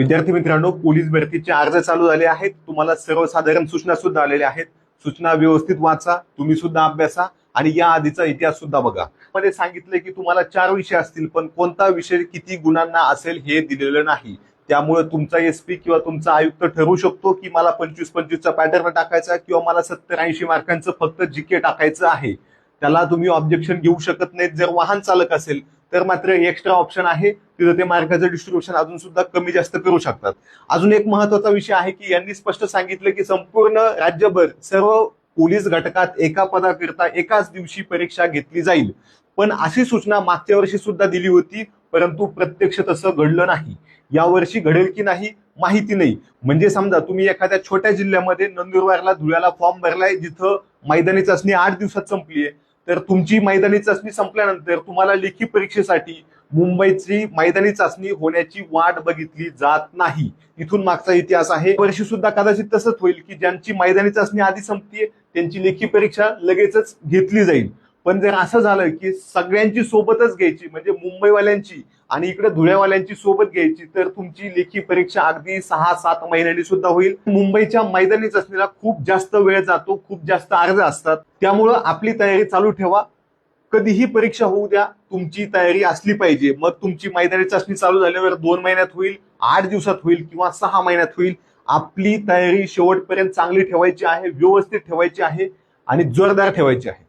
विद्यार्थी मित्रांनो पोलीस भरतीचे अर्ज चालू झाले आहेत. तुम्हाला सर्वसाधारण सूचना सुद्धा आलेल्या आहेत. सूचना व्यवस्थित वाचा तुम्ही सुद्धा अभ्यासा आणि या आधीचा इतिहास सुद्धा बघा. मध्ये सांगितले की तुम्हाला चार विषय असतील पण कोणता विषय किती गुणांना असेल हे दिलेलं नाही. त्यामुळे तुमचा एस पी किंवा तुमचा आयुक्त ठरवू शकतो की मला पंचवीस पंचवीसचा पॅटर्न टाकायचा किंवा मला सत्तर ऐंशी मार्कांचं फक्त जीके टाकायचं आहे. त्याला तुम्ही ऑब्जेक्शन घेऊ शकत नाहीत. जर वाहन चालक असेल तर मात्र एक्स्ट्रा ऑप्शन आहे. तिथं ते मार्काचं डिस्ट्रीब्युशन अजून सुद्धा कमी जास्त करू शकतात. अजून एक महत्त्वाचा विषय आहे की यांनी स्पष्ट सांगितलं की संपूर्ण राज्यभर सर्व पोलीस घटकात एका पदाकरिता एकाच दिवशी परीक्षा घेतली जाईल. पण अशी सूचना मागच्या वर्षी सुद्धा दिली होती परंतु प्रत्यक्ष तसं घडलं नाही. यावर्षी घडेल की नाही माहिती नाही. म्हणजे समजा तुम्ही एखाद्या छोट्या जिल्ह्यामध्ये नंदुरबारला धुळ्याला फॉर्म भरलाय जिथं मैदानी चाचणी आठ दिवसात संपली आहे तर तुमची मैदानी चाचणी संपल्यानंतर तुम्हाला लेखी परीक्षेसाठी मुंबईची मैदानी चाचणी होण्याची वाट बघितली जात नाही. इथून मागचा इतिहास आहे. वर्षी सुद्धा कदाचित तसंच होईल की ज्यांची मैदानी चाचणी आधी संपतीये त्यांची लेखी परीक्षा लगेचच घेतली जाईल. पण जर असं झालं की सगळ्यांची सोबतच घ्यायची म्हणजे मुंबईवाल्यांची आणि इकडे धुळ्यावाल्यांची सोबत घ्यायची तर तुमची लेखी परीक्षा अगदी सहा सात महिन्यांनी सुद्धा होईल. मुंबईच्या मैदानी चाचणीला खूप जास्त वेळ जातो खूप जास्त अर्ज असतात. त्यामुळं आपली तयारी चालू ठेवा. कधीही परीक्षा होऊ द्या तुमची तयारी असली पाहिजे. मग तुमची मैदानी चाचणी चालू झाल्यावर दोन महिन्यात होईल आठ दिवसात होईल किंवा सहा महिन्यात होईल. आपली तयारी शेवटपर्यंत चांगली ठेवायची आहे व्यवस्थित ठेवायची आहे आणि जोरदार ठेवायची आहे.